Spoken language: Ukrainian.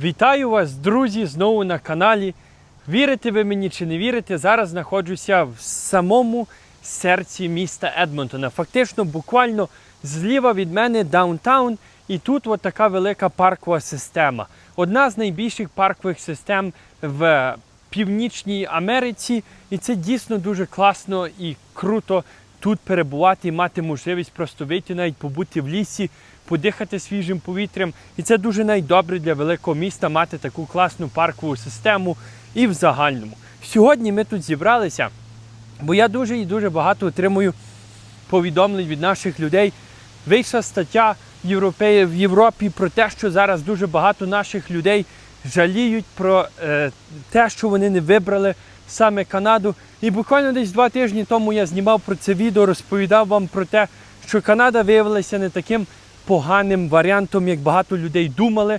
Вітаю вас, друзі, знову на каналі. Вірите ви мені чи не вірите, зараз знаходжуся в самому серці міста Едмонтона. Фактично, буквально зліва від мене даунтаун, і тут от така велика паркова система. Одна з найбільших паркових систем в Північній Америці. І це дійсно дуже класно і круто тут перебувати і мати можливість просто вийти, навіть побути в лісі, подихати свіжим повітрям. І це дуже найдобре для великого міста мати таку класну паркову систему і в загальному. Сьогодні ми тут зібралися, бо я дуже і дуже багато отримую повідомлень від наших людей. Вийшла стаття в Європі про те, що зараз дуже багато наших людей жаліють про е, те, що вони не вибрали саме Канаду. І буквально десь два тижні тому я знімав про це відео, розповідав вам про те, що Канада виявилася не таким поганим варіантом, як багато людей думали.